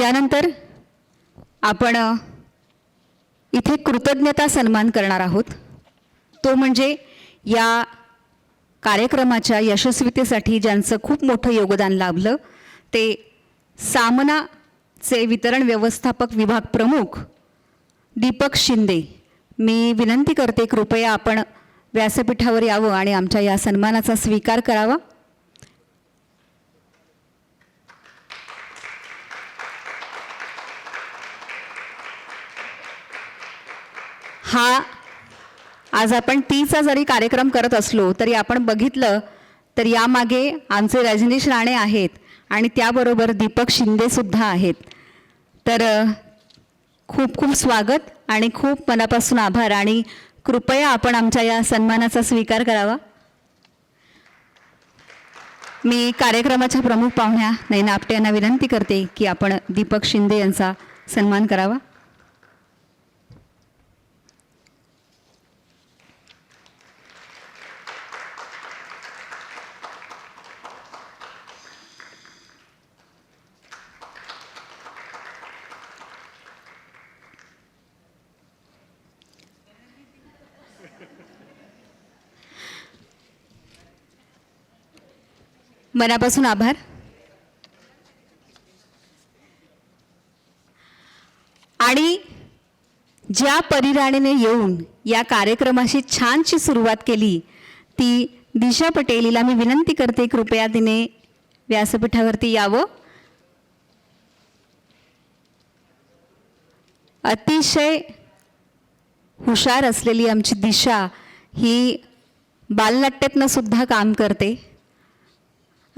यानंतर आपण इथे कृतज्ञता सन्मान करणार आहोत. तो म्हणजे या कार्यक्रमाच्या यशस्वीतेसाठी ज्यांचं खूप मोठं योगदान लाभलं ते सामनाचे वितरण व्यवस्थापक विभाग प्रमुख दीपक शिंदे. मी विनंती करते कृपया आपण व्यासपीठावर यावं आणि आमच्या या सन्मानाचा स्वीकार करावा. हा आज आपण टीचा जरी कार्यक्रम करत असलो तरी आपण बघितलं तर यामागे आमचे रजनीश राणे आहेत आणि त्याबरोबर दीपक शिंदेसुद्धा आहेत. तर खूप खूप स्वागत आणि खूप मनापासून आभार आणि कृपया आपण आमच्या या सन्मानाचा स्वीकार करावा. मी कार्यक्रमाच्या प्रमुख पाहुण्या नैना आपटे यांना विनंती करते की आपण दीपक शिंदे यांचा सन्मान करावा. मनापासून आभार. आणि ज्या परिराणीने येऊन या कार्यक्रमाशी छानशी सुरुवात केली ती दिशा पटेलीला मी विनंती करते कृपया तिने व्यासपीठावरती यावं. अतिशय हुशार असलेली आमची दिशा ही बालनाट्यातनं सुद्धा काम करते.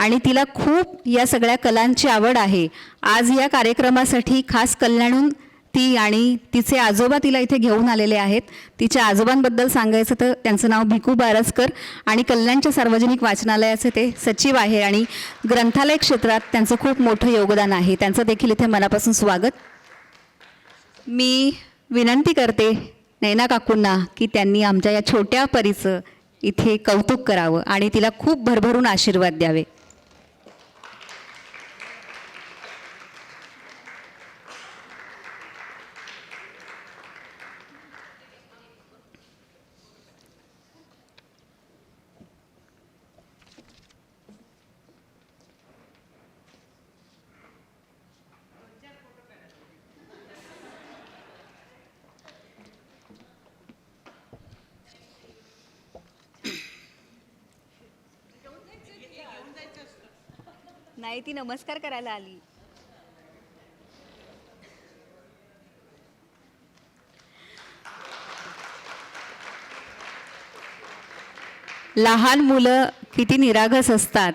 आणि तिला खूप या सगळ्या कलांची आवड आहे. आज या कार्यक्रमासाठी खास कल्याणून ती आणि तिचे आजोबा तिला इथे घेऊन आलेले आहेत. तिच्या आजोबांबद्दल सांगायचं तर त्यांचं नाव भिकू बारसकर आणि कल्याणच्या सार्वजनिक वाचनालयाचे ते सचिव आहे आणि ग्रंथालय क्षेत्रात त्यांचं खूप मोठं योगदान आहे. त्यांचं देखील इथे मनापासून स्वागत. मी विनंती करते नैना काकूंना की त्यांनी आमच्या या छोट्या परीचं इथे कौतुक करावं आणि तिला खूप भरभरून आशीर्वाद द्यावे. नाही ती नमस्कार करायला आली. लहान मुलं किती निरागस असतात.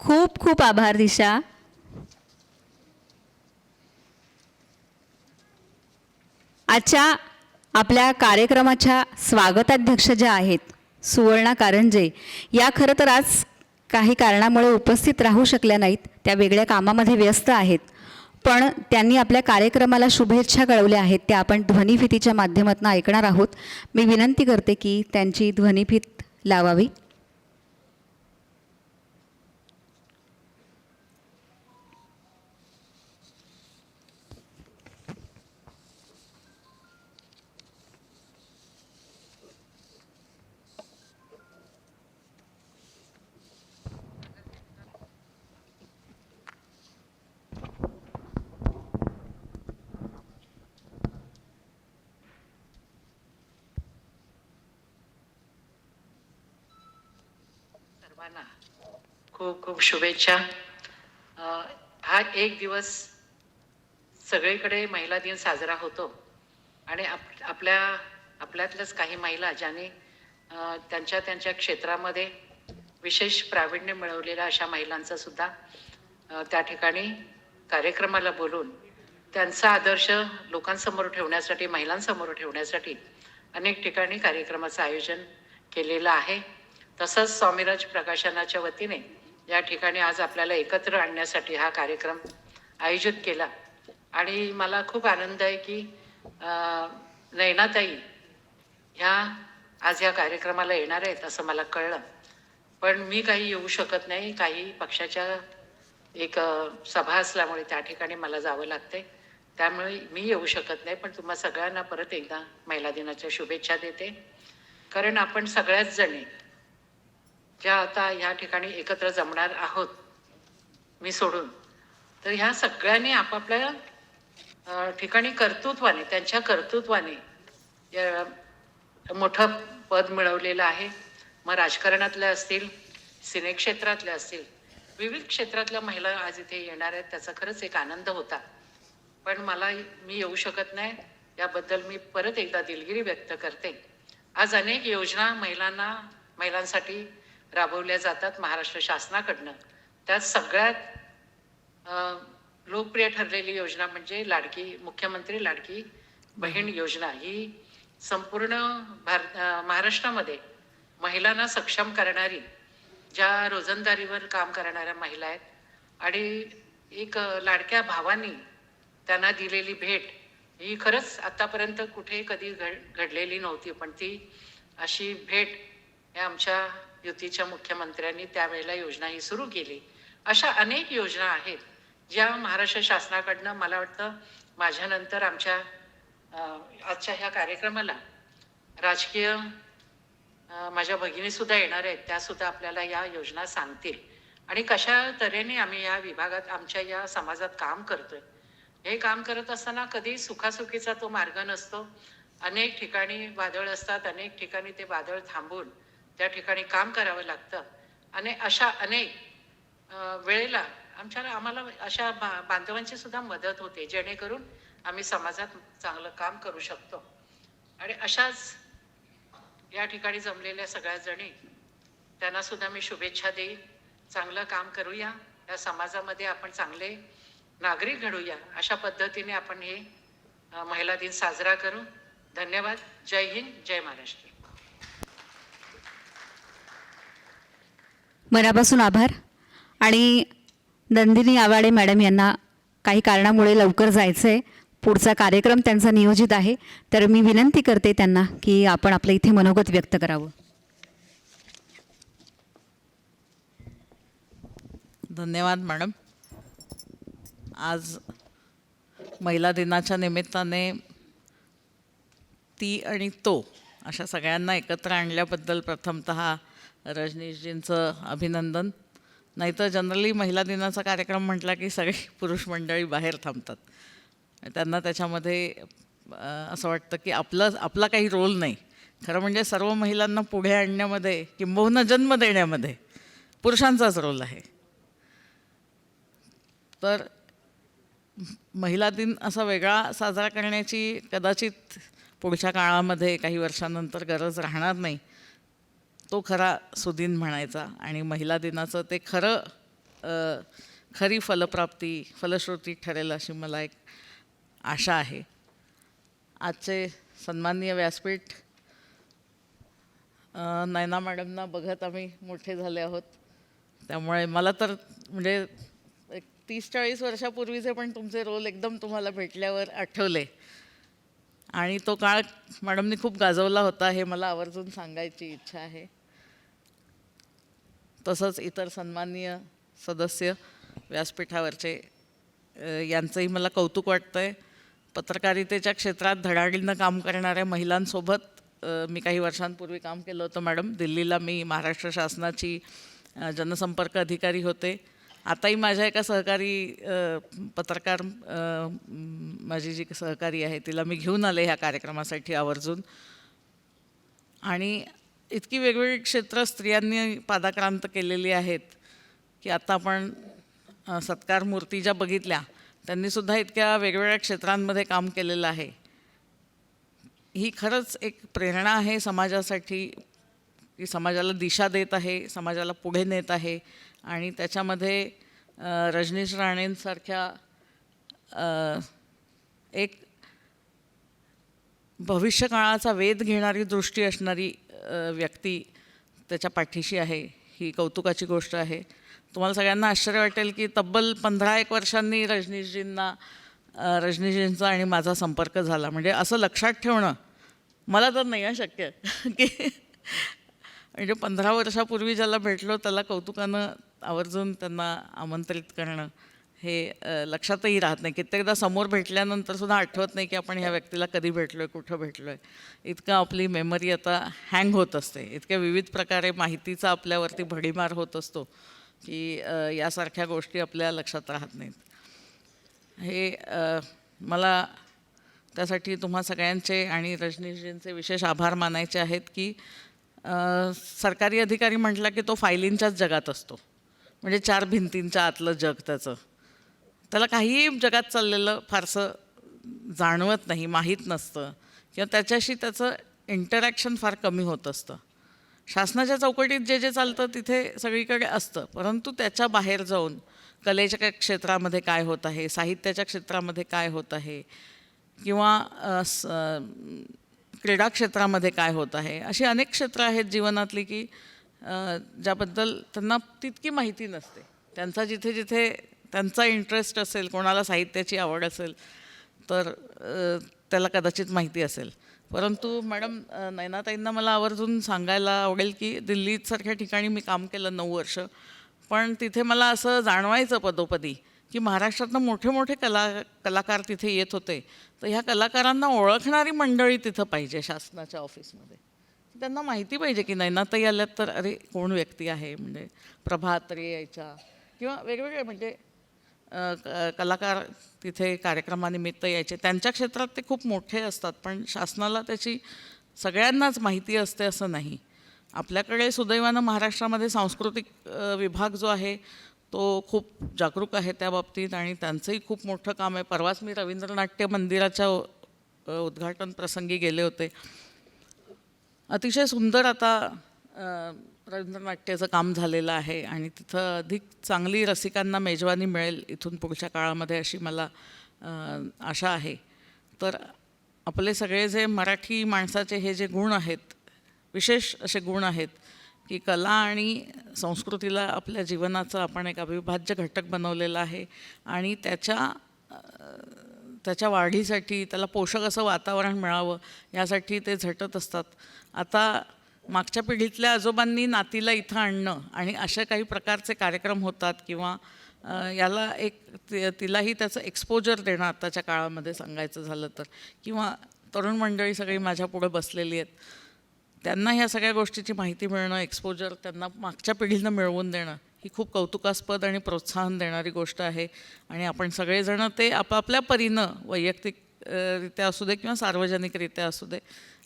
खूप खूप आभार दिशा. आजच्या आपल्या कार्यक्रमाच्या स्वागताध्यक्ष ज्या आहेत सुवर्णा कारंजे या खरं तर आज काही कारणामुळे उपस्थित राहू शकल्या नाहीत त्या वेगळ्या कामामध्ये व्यस्त आहेत. पण त्यांनी आपल्या कार्यक्रमाला शुभेच्छा कळवल्या आहेत त्या आपण ध्वनिफितीच्या माध्यमातून ऐकणार आहोत. मी विनंती करते की त्यांची ध्वनिफीत लावावी सर्वांना खूप खूप शुभेच्छा. हा एक दिवस सगळीकडे महिला दिन साजरा होतो. आणि आप आपल्या आपल्यातल्याच काही महिला ज्यांनी त्यांच्या त्यांच्या क्षेत्रामध्ये विशेष प्रावीण्य मिळवलेल्या अशा महिलांचा सुद्धा त्या ठिकाणी कार्यक्रमाला बोलून त्यांचा आदर्श लोकांसमोर ठेवण्यासाठी महिलांसमोर ठेवण्यासाठी अनेक ठिकाणी कार्यक्रमाचं आयोजन केलेलं आहे. तसंच स्वामीराज प्रकाशनाच्या वतीने या ठिकाणी आज आपल्याला एकत्र आणण्यासाठी हा कार्यक्रम आयोजित केला. आणि मला खूप आनंद आहे की नैनाताई नयनाताई ह्या आज या कार्यक्रमाला येणार आहेत असं मला कळलं. पण मी काही येऊ शकत नाही काही पक्षाच्या एक सभा असल्यामुळे त्या ठिकाणी मला जावं लागते त्यामुळे मी येऊ शकत नाही पण तुम्हा सगळ्यांना परत एकदा महिला दिनाच्या शुभेच्छा देते. कारण आपण सगळ्याच जणी ज्या आता ह्या ठिकाणी एकत्र जमणार आहोत मी सोडून. तर ह्या सगळ्यांनी आपापल्या ठिकाणी कर्तृत्वाने त्यांच्या कर्तृत्वाने या मोठं पद मिळवलेलं आहे. मग राजकारणातल्या असतील सिने क्षेत्रातल्या असतील विविध क्षेत्रातल्या महिला आज इथे येणार आहेत त्याचा खरंच एक आनंद होता. पण मला मी येऊ शकत नाही याबद्दल मी परत एकदा दिलगिरी व्यक्त करते. आज अनेक योजना महिलांना महिलांसाठी राबवल्या जातात महाराष्ट्र शासनाकडनं. त्यात सगळ्यात लोकप्रिय ठरलेली योजना म्हणजे लाडकी मुख्यमंत्री लाडकी बहीण योजना. ही संपूर्ण भारत अ, महाराष्ट्रामध्ये महिलांना सक्षम करणारी ज्या रोजंदारीवर काम करणाऱ्या महिला आहेत आणि एक लाडक्या भावानी त्यांना दिलेली भेट ही खरंच आतापर्यंत कुठे कधी घड घडलेली नव्हती. पण ती अशी भेट या आमच्या युतीच्या मुख्यमंत्र्यांनी त्यावेळेला योजना ही सुरू केली. अशा अनेक योजना आहेत ज्या महाराष्ट्र शासनाकडनं मला वाटतं माझ्यानंतर आमच्या आजच्या ह्या कार्यक्रमाला राजकीय माझ्या भगिनीसुद्धा येणार आहेत त्यासुद्धा आपल्याला या योजना सांगतील. आणि कशा तऱ्हेने आम्ही या विभागात आमच्या या समाजात काम करतोय? हे काम करत असताना कधी सुखासुखीचा तो मार्ग नसतो. अनेक ठिकाणी वादळ असतात अनेक ठिकाणी ते वादळ थांबून त्या ठिकाणी काम करावं लागतं. आणि अशा अनेक वेळेला आमच्या आम्हाला अशा बा बांधवांची सुद्धा मदत होते जेणेकरून आम्ही समाजात चांगलं काम करू शकतो. आणि अशाच या ठिकाणी जमलेल्या सगळ्या जणी त्यांना सुद्धा मी शुभेच्छा देईन. चांगलं काम करूया. या समाजामध्ये आपण चांगले नागरिक घडूया. अशा पद्धतीने आपण हे महिला दिन साजरा करू. धन्यवाद. जय हिंद. जय महाराष्ट्र. मनापासून आभार. आणि नंदिनी आवाडे मॅडम यांना काही कारणामुळे लवकर जायचं आहे पुढचा कार्यक्रम त्यांचा नियोजित आहे. तर मी विनंती करते त्यांना की आपण आपलं इथे मनोगत व्यक्त करावं. धन्यवाद मॅडम. आज महिला दिनाच्या निमित्ताने ती आणि तो अशा सगळ्यांना एकत्र आणल्याबद्दल प्रथमत रजनीशजींचं अभिनंदन. नाहीतर जनरली महिला दिनाचा कार्यक्रम म्हटला की सगळी पुरुष मंडळी बाहेर थांबतात. त्यांना त्याच्यामध्ये असं वाटतं की आपलं आपला काही रोल नाही. खरं म्हणजे सर्व महिलांना पुढे आणण्यामध्ये किंबहुना जन्म देण्यामध्ये पुरुषांचाच रोल आहे. तर महिला दिन असा वेगळा साजरा करण्याची कदाचित पुढच्या काळामध्ये काही वर्षानंतर गरज राहणार नाही. तो खरा सुदिन म्हणायचा आणि महिला दिनाचं ते खरं खरी फलप्राप्ती फलश्रुती ठरेल अशी मला एक आशा आहे. आजचे सन्माननीय व्यासपीठ नैना नयना मॅडमना बघत आम्ही मोठे झाले आहोत. त्यामुळे मला तर म्हणजे एक तीस चाळीस वर्षापूर्वीचे पण तुमचे रोल एकदम तुम्हाला भेटल्यावर आठवले. आणि तो काळ मॅडमनी खूप गाजवला होता हे मला आवर्जून सांगायची इच्छा आहे. तसंच इतर सन्माननीय सदस्य व्यासपीठावरचे यांचंही मला कौतुक वाटतं आहे पत्रकारितेच्या क्षेत्रात धडाडीनं काम करणाऱ्या महिलांसोबत मी काही वर्षांपूर्वी काम केलं होतं मॅडम. दिल्लीला मी महाराष्ट्र शासनाची जनसंपर्क अधिकारी होते. आताही माझ्या एका सहकारी पत्रकार माझी जी सहकारी आहे तिला मी घेऊन आले ह्या कार्यक्रमासाठी आवर्जून. आणि इतकी वेगवेगळी क्षेत्र स्त्रियांनी पादाक्रांत केलेली आहेत की आता आपण सत्कार मूर्ती ज्या बघितल्या त्यांनीसुद्धा इतक्या वेगवेगळ्या क्षेत्रांमध्ये काम केलेलं आहे. ही खरंच एक प्रेरणा आहे समाजासाठी की समाजाला दिशा देत आहे समाजाला पुढे नेत आहे आणि त्याच्यामध्ये रजनीश राणेंसारख्या एक भविष्यकाळाचा वेध घेणारी दृष्टी असणारी व्यक्ती त्याच्या पाठीशी आहे ही कौतुकाची गोष्ट आहे. तुम्हाला सगळ्यांना आश्चर्य वाटेल की तब्बल पंधरा एक वर्षांनी रजनीशजींना रजनीशजींचा आणि माझा संपर्क झाला. म्हणजे असं लक्षात ठेवणं मला तर नाही आहे शक्य. की म्हणजे पंधरा वर्षापूर्वी ज्याला भेटलो त्याला कौतुकानं आवर्जून त्यांना आमंत्रित करणं. हे लक्षातही राहत नाही. कित्येकदा समोर भेटल्यानंतर सुद्धा आठवत नाही की आपण ह्या व्यक्तीला कधी भेटलो आहे कुठं भेटलो आहे इतकं आपली मेमरी आता हँग होत असते. इतक्या विविध प्रकारे माहितीचा आपल्यावरती भडीमार होत असतो की यासारख्या गोष्टी आपल्या लक्षात राहत नाहीत. हे मला त्यासाठी तुम्हा सगळ्यांचे आणि रजनीशजींचे विशेष आभार मानायचे आहेत की सरकारी अधिकारी म्हटला की तो फायलींच्याच जगात असतो. म्हणजे चार भिंतींच्या आतलं जग त्याचं. त्याला काहीही जगात चाललेलं फारसं जाणवत नाही माहीत नसतं. किंवा त्याच्याशी त्याचं इंटरॅक्शन फार कमी होत असतं. शासनाच्या चौकटीत जे जे चालतं तिथे सगळीकडे असतं. परंतु त्याच्या बाहेर जाऊन कलेच्या क्षेत्रामध्ये काय होत आहे साहित्याच्या क्षेत्रामध्ये काय होत आहे किंवा स- क्रीडा क्षेत्रामध्ये काय होत आहे अशी अनेक क्षेत्रं आहेत जीवनातली की ज्याबद्दल त्यांना तितकी माहिती नसते. त्यांचा जिथे जिथे त्यांचा इंटरेस्ट असेल कोणाला साहित्याची आवड असेल तर त्याला कदाचित माहिती असेल. परंतु मॅडम नैनाताईंना मला आवर्जून सांगायला आवडेल की दिल्लीसारख्या ठिकाणी मी काम केलं नऊ वर्ष पण तिथे मला असं जाणवायचं पदोपदी की महाराष्ट्रातनं मोठे मोठे कला कलाकार तिथे येत होते. तर ह्या कलाकारांना ओळखणारी मंडळी तिथं पाहिजे शासनाच्या ऑफिसमध्ये. त्यांना माहिती पाहिजे की नैनाताई आल्यात तर अरे कोण व्यक्ती आहे? म्हणजे प्रभात रे यायच्या किंवा वेगवेगळे म्हणजे कलाकार तिथे कार्यक्रमानिमित्त यायचे. त्यांच्या क्षेत्रात ते खूप मोठे असतात पण शासनाला त्याची सगळ्यांनाच माहिती असते असं नाही. आपल्याकडे सुदैवानं महाराष्ट्रामध्ये सांस्कृतिक विभाग जो आहे तो खूप जागरूक आहे त्या बाबतीत आणि त्यांचंही खूप मोठं काम आहे. परवाच मी रवींद्रनाट्य मंदिराच्या उद्घाटन प्रसंगी गेले होते. अतिशय सुंदर आता अ, रवींद्रनाट्याचं काम झालेलं आहे आणि तिथं अधिक चांगली रसिकांना मेजवानी मिळेल इथून पुढच्या काळामध्ये अशी मला आशा आहे. तर आपले सगळे जे मराठी माणसाचे हे जे गुण आहेत विशेष असे गुण आहेत की कला आणि संस्कृतीला आपल्या जीवनाचं आपण एक अविभाज्य घटक बनवलेला आहे आणि त्याच्या त्याच्या वाढीसाठी त्याला पोषक असं वातावरण मिळावं यासाठी ते झटत असतात. आता मागच्या पिढीतल्या आजोबांनी नातीला इथं आणणं आणि अशा काही प्रकारचे कार्यक्रम होतात किंवा याला एक ति- तिलाही त्याचं एक्सपोजर देणं आत्ताच्या काळामध्ये सांगायचं झालं तर. किंवा तरुण मंडळी सगळी माझ्या पुढे बसलेली आहेत. त्यांना ह्या सगळ्या गोष्टीची माहिती मिळणं एक्सपोजर त्यांना मागच्या पिढीनं मिळवून देणं ही खूप कौतुकास्पद आणि प्रोत्साहन देणारी गोष्ट आहे. आणि आपण सगळेजणं ते आपापल्या परीनं वैयक्तिकरित्या असू दे किंवा सार्वजनिकरित्या असू दे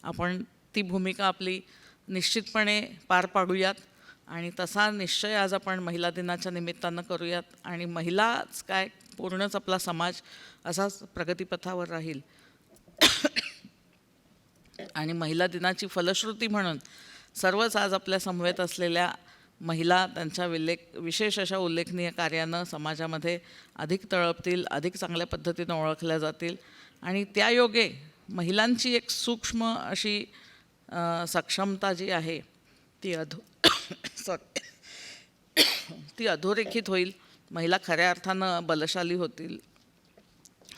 आपण ती भूमिका आपली निश्चितपणे पार पाडूयात. आणि तसा निश्चय आज आपण महिला दिनाच्या निमित्तानं करूयात. आणि महिलाच काय पूर्णच आपला समाज असाच प्रगतीपथावर राहील. आणि महिला दिनाची फलश्रुती म्हणून सर्वच आज आपल्या समवेत असलेल्या महिला त्यांच्या विलेख विशेष अशा उल्लेखनीय कार्यानं समाजामध्ये अधिक तळपतील अधिक चांगल्या पद्धतीनं ओळखल्या जातील. आणि त्या योगे महिलांची एक सूक्ष्म अशी सक्षमता जी आहे ती अधो सॉरी ती अधोरेखित होईल. महिला खऱ्या अर्थानं बलशाली होतील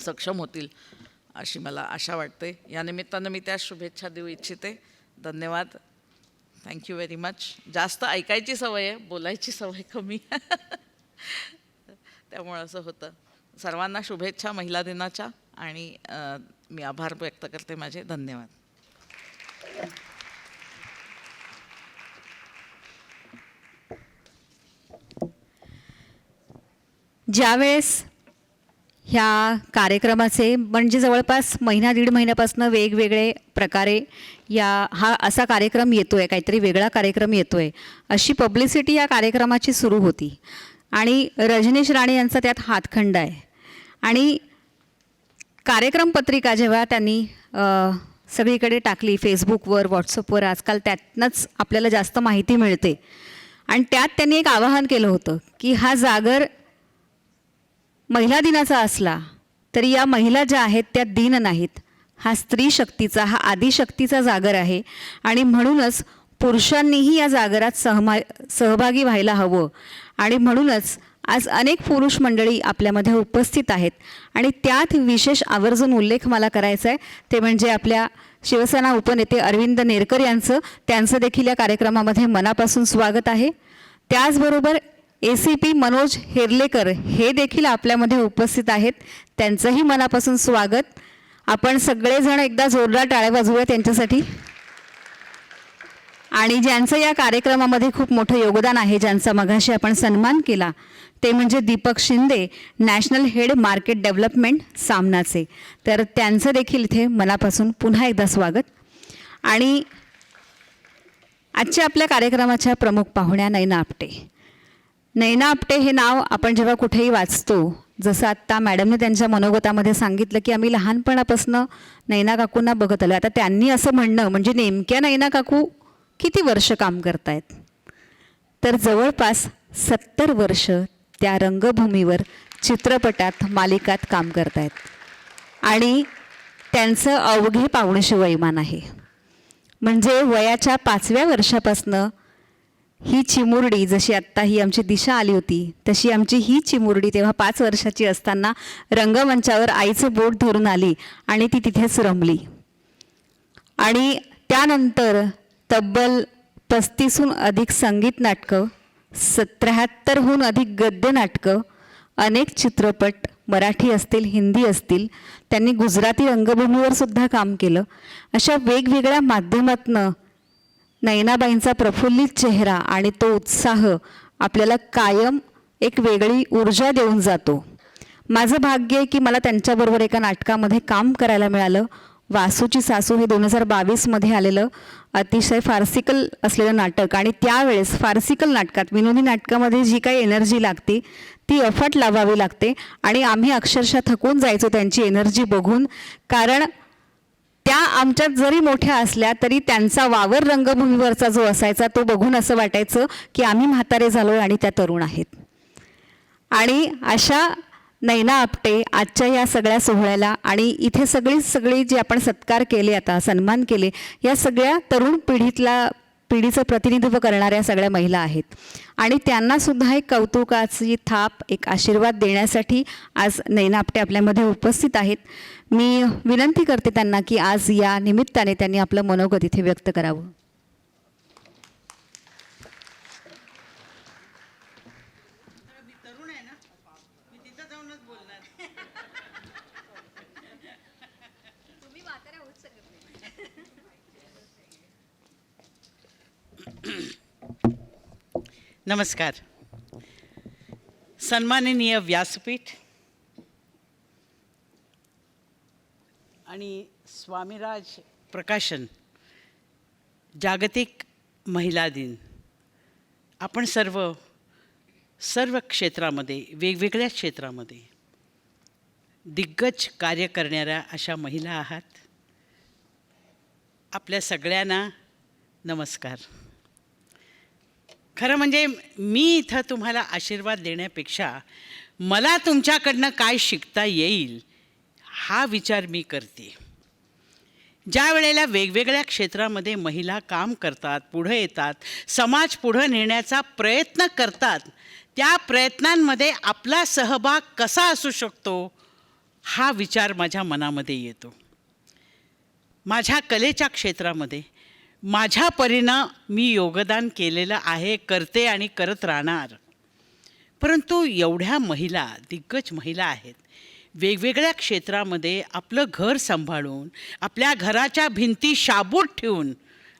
सक्षम होतील अशी मला आशा वाटते. या निमित्तानं मी त्या शुभेच्छा देऊ इच्छिते. धन्यवाद. थँक्यू व्हेरी मच जास्त ऐकायची सवय आहे बोलायची सवय कमी. त्यामुळं असं होतं. सर्वांना शुभेच्छा महिला दिनाच्या आणि मी आभार व्यक्त करते माझे. धन्यवाद. ज्यावेळेस ह्या कार्यक्रमाचे म्हणजे जवळपास महिना दीड महिन्यापासून वेगवेगळे प्रकारे या हा असा कार्यक्रम येतो आहे काहीतरी वेगळा कार्यक्रम येतो आहे अशी पब्लिसिटी या कार्यक्रमाची सुरू होती. आणि रजनीश राणे यांचा त्यात हातखंड आहे. आणि कार्यक्रम पत्रिका जेव्हा त्यांनी सगळीकडे टाकली फेसबुकवर व्हॉट्सअपवर आजकाल त्यातनंच आपल्याला जास्त माहिती मिळते. आणि त्यात त्यांनी एक आवाहन केलं होतं की हा जागर महिला दिनाचा असला तरी या महिला ज्या आहेत त्या दिन नाहीत. हा स्त्री शक्तीचा हा आदिशक्तीचा जागर आहे. आणि म्हणूनच पुरुषांनीही या जागरात सहमा सहभागी व्हायला हवं. आणि म्हणूनच आज अनेक पुरुष मंडळी आपल्यामध्ये उपस्थित आहेत. आणि त्यात विशेष आवर्जून उल्लेख मला करायचा आहे. ते म्हणजे आपल्या शिवसेना उपनेते अरविंद नेरकर यांचं. त्यांचं देखील या कार्यक्रमामध्ये मनापासून स्वागत आहे. त्याचबरोबर A C P Manoj Herlekar हे देखील आपल्यामध्ये उपस्थित आहेत. त्यांचंही मनापासून स्वागत. आपण सगळेजण एकदा जोरदार टाळ्या वाजवूया त्यांच्यासाठी. आणि ज्यांचं या कार्यक्रमामध्ये खूप मोठं योगदान आहे ज्यांचा मघाशी आपण सन्मान केला. ते म्हणजे Deepak Shinde national head market development सामनाचे. तर त्यांचं देखील इथे मनापासून पुन्हा एकदा स्वागत. आणि आजच्या आपल्या कार्यक्रमाच्या प्रमुख पाहुण्या नैना आपटे. नैना आपटे हे नाव आपण जेव्हा कुठेही वाचतो जसं आत्ता मॅडमने त्यांच्या मनोगतामध्ये सांगितलं की आम्ही लहानपणापासून नैना काकूंना बघत आलो आता त्यांनी असं म्हणणं म्हणजे नेमक्या नैना काकू किती वर्ष काम करतायत? तर जवळपास सत्तर वर्ष त्या रंगभूमीवर चित्रपटात मालिकात काम करतायत. आणि त्यांचं अवघे पावणेशे वयमान आहे. म्हणजे वयाच्या पाचव्या वर्षापासनं ही चिमुरडी जशी आत्ता ही आमची दिशा आली होती तशी आमची ही चिमुरडी तेव्हा पाच वर्षाची असताना रंगमंचावर आईचं बोट धरून आली आणि ती तिथेच रमली. आणि त्यानंतर तब्बल पस्तीसहून अधिक संगीत नाटकं सत्र्याहत्तरहून अधिक गद्य नाटकं अनेक चित्रपट मराठी असतील हिंदी असतील त्यांनी गुजराती रंगभूमीवर सुद्धा काम केलं. अशा वेगवेगळ्या माध्यमातनं नयनाबाईंचा प्रफुल्लित चेहरा आणि तो उत्साह आपल्याला कायम एक वेगळी ऊर्जा देऊन जातो. माझं भाग्य आहे की मला त्यांच्याबरोबर एका नाटकामध्ये काम करायला मिळालं. वासूची सासू हे दोन हजार बावीसमध्ये आलेलं अतिशय फार्सिकल असलेलं नाटक. आणि त्यावेळेस फार्सिकल नाटकात विनोदी नाटकामध्ये जी काही एनर्जी लागते ती अफाट लावावी लागते. आणि आम्ही अक्षरशः थकून जायचो त्यांची एनर्जी बघून. कारण त्या आमच्यात जरी मोठ्या असल्या तरी त्यांचा वावर रंगभूमीवरचा जो असायचा तो बघून असं वाटायचं की आम्ही म्हातारे झालो आणि त्या तरुण आहेत. आणि अशा नैना आपटे आजच्या या सगळ्या सोहळ्याला आणि इथे सगळी सगळी जी आपण सत्कार केले आता सन्मान केले या सगळ्या तरुण पिढीतला पिढीचं प्रतिनिधित्व करणाऱ्या सगळ्या महिला आहेत. आणि त्यांनासुद्धा एक कौतुकाची थाप एक आशीर्वाद देण्यासाठी आज नैना आपटे आपल्यामध्ये उपस्थित आहेत. मी विनंती करते त्यांना की आज या निमित्ताने त्यांनी आपलं मनोगत इथे व्यक्त करावं. नमस्कार. सन्माननीय व्यासपीठ आणि स्वामीराज प्रकाशन जागतिक महिला दिन. आपण सर्व सर्व क्षेत्रामध्ये वेगवेगळ्या क्षेत्रामध्ये दिग्गज कार्य करणाऱ्या अशा महिला आहात. आपल्या सगळ्यांना नमस्कार. खरं म्हणजे मी इथं तुम्हाला आशीर्वाद देण्यापेक्षा मला तुमच्याकडनं काय शिकता येईल हा विचार मी करते. ज्या वेळेला वेगवेगळ्या क्षेत्रामध्ये महिला काम करतात पुढं येतात समाज पुढं नेण्याचा प्रयत्न करतात त्या प्रयत्नांमध्ये आपला सहभाग कसा असू शकतो हा विचार माझ्या मनामध्ये येतो. माझ्या कलेच्या क्षेत्रामध्ये माझ्या परीनं मी योगदान केलेलं आहे करते आणि करत राहणार. परंतु एवढ्या महिला दिग्गज महिला आहेत. वेगवेगळ्या क्षेत्रामध्ये आपलं घर सांभाळून आपल्या घराच्या भिंती शाबूत ठेवून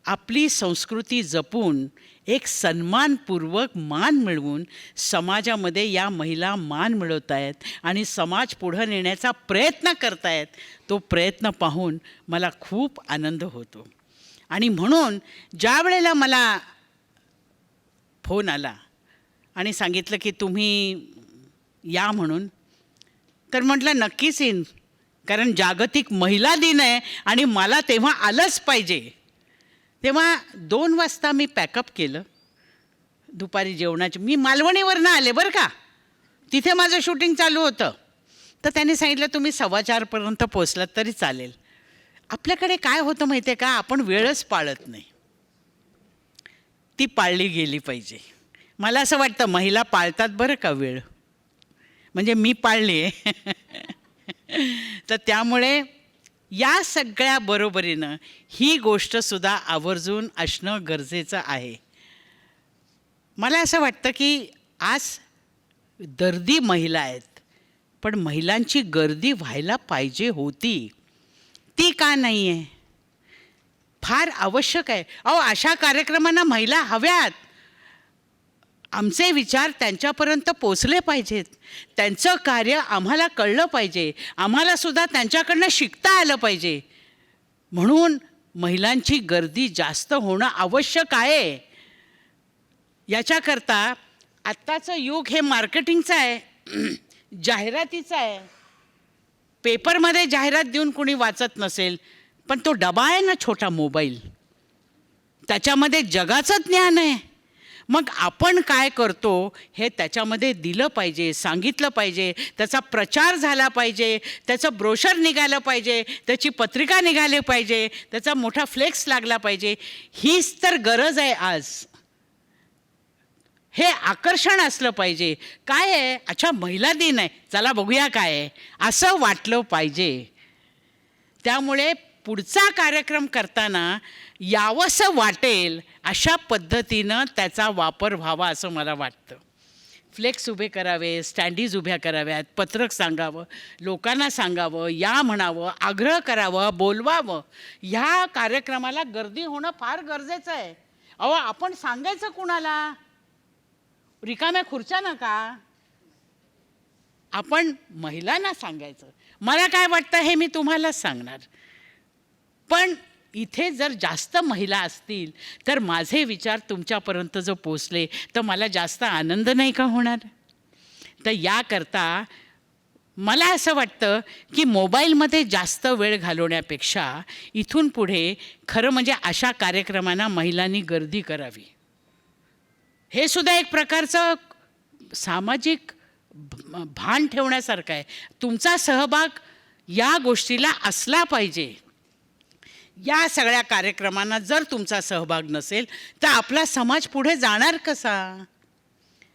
आपली संस्कृती जपून एक सन्मानपूर्वक मान मिळवून समाजामध्ये या महिला मान मिळवत आहेत आणि समाज पुढं नेण्याचा प्रयत्न करतायत तो प्रयत्न पाहून मला खूप आनंद होतो. आणि म्हणून ज्या वेळेला मला फोन आला आणि सांगितलं की तुम्ही या म्हणून तर म्हटलं नक्कीच येईन कारण जागतिक महिला दिन आहे आणि मला तेव्हा आलंच पाहिजे. तेव्हा दोन वाजता मी पॅकअप केलं. दुपारी जेवणाचे मी मालवणीवरनं आले बरं का. तिथे माझं शूटिंग चालू होतं. तर त्यांनी सांगितलं तुम्ही सव्वा चारपर्यंत पोचलात तरी चालेल. आपल्याकडे काय होतं माहिती आहे का? आपण वेळच पाळत नाही. ती पाळली गेली पाहिजे. मला असं वाटतं महिला पाळतात बरं का वेळ? म्हणजे मी पाळली. आहे तर त्यामुळे या सगळ्या बरोबरीनं ही गोष्टसुद्धा आवर्जून असणं गरजेचं आहे. मला असं वाटतं की आज दर्दी महिला आहेत पण महिलांची गर्दी व्हायला पाहिजे होती. ती का नाही आहे फार आवश्यक आहे. अहो अशा कार्यक्रमांना महिला हव्यात. आमचे विचार त्यांच्यापर्यंत पोचले पाहिजेत. त्यांचं कार्य आम्हाला कळलं पाहिजे. आम्हालासुद्धा त्यांच्याकडनं शिकता आलं पाहिजे. म्हणून महिलांची गर्दी जास्त होणं आवश्यक आहे. याच्याकरता आत्ताचं युग हे मार्केटिंगचं आहे. जाहिरातीचं आहे. पेपरमध्ये जाहिरात देऊन कुणी वाचत नसेल पण तो डबा आहे ना छोटा मोबाईल. त्याच्यामध्ये जगाचं ज्ञान आहे. मग आपण काय करतो हे त्याच्यामध्ये दिलं पाहिजे सांगितलं पाहिजे त्याचा प्रचार झाला पाहिजे त्याचं ब्रोशर निघालं पाहिजे त्याची पत्रिका निघाली पाहिजे त्याचा मोठा फ्लेक्स लागला पाहिजे. हीच तर गरज आहे आज. हे आकर्षण असलं पाहिजे. काय आहे? अच्छा महिला दिन आहे. चला बघूया काय आहे. असं वाटलं पाहिजे. त्यामुळे पुढचा कार्यक्रम करताना यावंसं वाटेल अशा पद्धतीनं त्याचा वापर व्हावा असं मला वाटतं. फ्लेक्स उभे करावे स्टँडीज उभ्या कराव्यात पत्रक सांगावं लोकांना सांगावं या म्हणावं आग्रह करावं बोलवावं. ह्या कार्यक्रमाला गर्दी होणं फार गरजेचं आहे. अहो आपण सांगायचं कुणाला? रिकाम्या खुर्च्या नका. आपण महिलांना सांगायचं. मला काय वाटतं हे मी तुम्हालाच सांगणार. पण इथे जर जास्त महिला असतील तर माझे विचार तुमच्यापर्यंत जर पोचले तर मला जास्त आनंद नाही का होणार? तर याकरता मला असं वाटतं की मोबाईलमध्ये जास्त वेळ घालवण्यापेक्षा इथून पुढे खरं म्हणजे अशा कार्यक्रमांना महिलांनी गर्दी करावी. हे सुद्धा एक प्रकारचं सामाजिक भ- भान ठेवण्यासारखं आहे. तुमचा सहभाग या गोष्टीला असला पाहिजे. या सगळ्या कार्यक्रमांना जर तुमचा सहभाग नसेल तर आपला समाज पुढे जाणार कसा?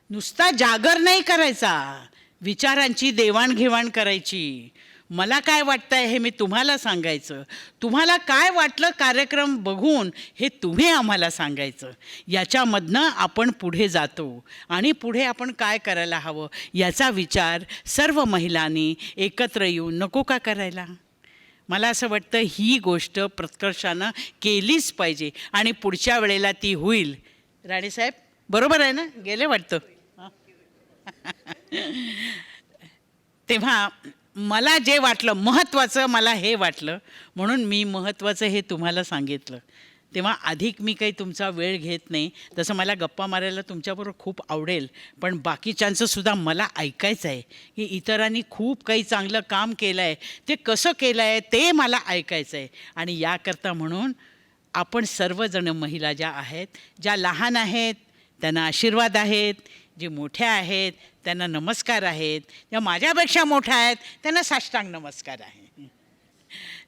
नुसता जागर नाही करायचा. विचारांची देवाणघेवाण करायची. मला काय वाटतं आहे हे मी तुम्हाला सांगायचं. तुम्हाला काय वाटलं कार्यक्रम बघून हे तुम्ही आम्हाला सांगायचं. याच्यामधनं आपण पुढे जातो. आणि पुढे आपण काय करायला हवं? याचा विचार सर्व महिलांनी एकत्र येऊन नको का करायला? मला असं वाटतं ही गोष्ट प्रत्कर्षानं केलीच पाहिजे. आणि पुढच्या वेळेला ती होईल. राणीसाहेब बरोबर आहे ना? गेले वाटतं. तेव्हा मला जे वाटलं महत्त्वाचं मला हे वाटलं म्हणून मी महत्त्वाचं हे तुम्हाला सांगितलं. तेव्हा अधिक मी काही तुमचा वेळ घेत नाही. तसं मला गप्पा मारायला तुमच्याबरोबर खूप आवडेल पण बाकीच्यांचं सुद्धा मला ऐकायचं आहे. की इतरांनी खूप काही चांगलं काम केलं आहे ते कसं केलं आहे ते मला ऐकायचं आहे. आणि याकरता म्हणून आपण सर्वजण महिला ज्या आहेत ज्या लहान आहेत त्यांना आशीर्वाद आहेत जे मोठ्या आहेत त्यांना नमस्कार आहेत ज्या माझ्यापेक्षा मोठ्या आहेत त्यांना साष्टांग नमस्कार आहे.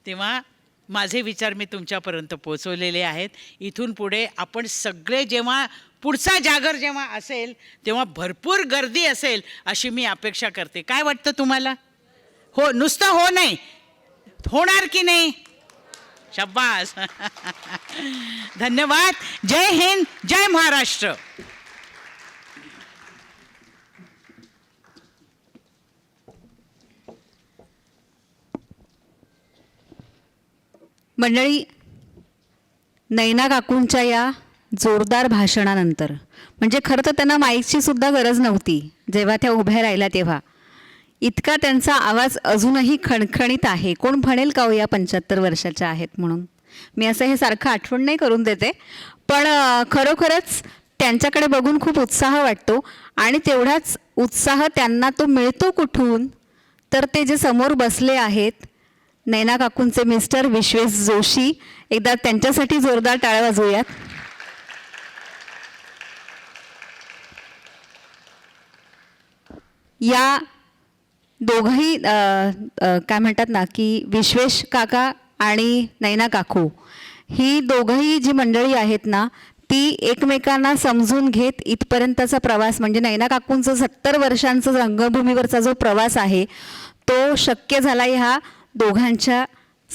तेव्हा माझे विचार मी तुमच्यापर्यंत पोचवलेले आहेत. इथून पुढे आपण सगळे जेव्हा पुढचा जागर जेव्हा असेल तेव्हा भरपूर गर्दी असेल अशी मी अपेक्षा करते. काय वाटतं तुम्हाला? हो नुसतं हो नाही. होणार की नाही? शब्बास. धन्यवाद. जय हिंद जय महाराष्ट्र. मंडळी नैना काकूंच्या या जोरदार भाषणानंतर म्हणजे खरं तर त्यांना माईकची सुद्धा गरज नव्हती जेव्हा त्या उभ्या राहिल्या तेव्हा. इतका त्यांचा आवाज अजूनही खणखणीत आहे. कोण म्हणेल का हो या पंच्याहत्तर वर्षाच्या आहेत म्हणून? मी असं हे सारखं आठवण नाही करून देते पण खरोखरच त्यांच्याकडे बघून खूप उत्साह वाटतो आणि तेवढाच उत्साह त्यांना तो मिळतो कुठून? तर ते जे समोर बसले आहेत नैना काकूंचे मिस्टर विश्वेश जोशी. एकदा त्यांच्यासाठी जोरदार टाळ्या वाजवूयात. या दोघंही काय म्हणतात ना की विश्वेश काका आणि नैना काकू. ही दोघंही जी मंडळी आहेत ना ती एकमेकांना समजून घेत इथपर्यंतचा प्रवास म्हणजे नैना काकूंचा सत्तर वर्षांचा रंगभूमीवरचा जो प्रवास आहे तो शक्य झाला ह्या दोघांच्या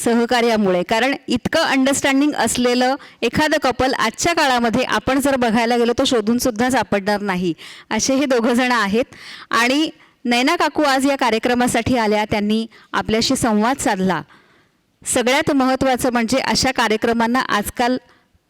सहकार्यामुळे. कारण इतकं अंडरस्टँडिंग असलेलं एखादं कपल आजच्या काळामध्ये आपण जर बघायला गेलो तर शोधूनसुद्धा सापडणार नाही. असे हे दोघंजणं आहेत. आणि नैना काकू आज या कार्यक्रमासाठी आल्या. त्यांनी आपल्याशी संवाद साधला. सगळ्यात महत्त्वाचं म्हणजे अशा कार्यक्रमांना आजकाल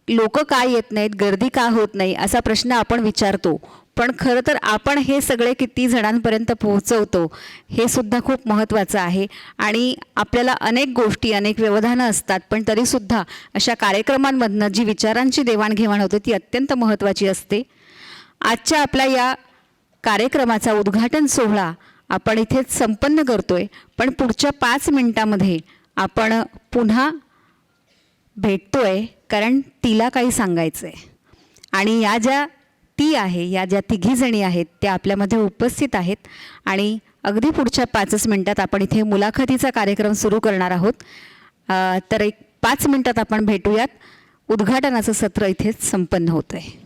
लोक का येत नाहीत? गर्दी का होत नाही? असा प्रश्न आपण विचारतो. पण खरं तर आपण हे सगळे किती जणांपर्यंत पोहोचवतो हे सुद्धा खूप महत्त्वाचं आहे. आणि आपल्याला अनेक गोष्टी अनेक व्यवधानं असतात पण तरीसुद्धा अशा कार्यक्रमांमधनं जी विचारांची देवाणघेवाण होते ती अत्यंत महत्त्वाची असते. आजच्या आपल्या या कार्यक्रमाचा उद्घाटन सोहळा आपण इथेच संपन्न करतोय पण पुढच्या पाच मिनटामध्ये आपण पुन्हा भेटतोय कारण तिला काही सांगायचं आहे आणि या ज्या ती आहे या ज्या तिघीजणी आहेत त्या आपल्यामध्ये उपस्थित आहेत. आणि अगदी पुढच्या पाचच मिनटात आपण इथे मुलाखतीचा कार्यक्रम सुरू करणार आहोत. तर एक पाच मिनटात आपण भेटूयात. उद्घाटनाचं सत्र इथेच संपन्न होतं आहे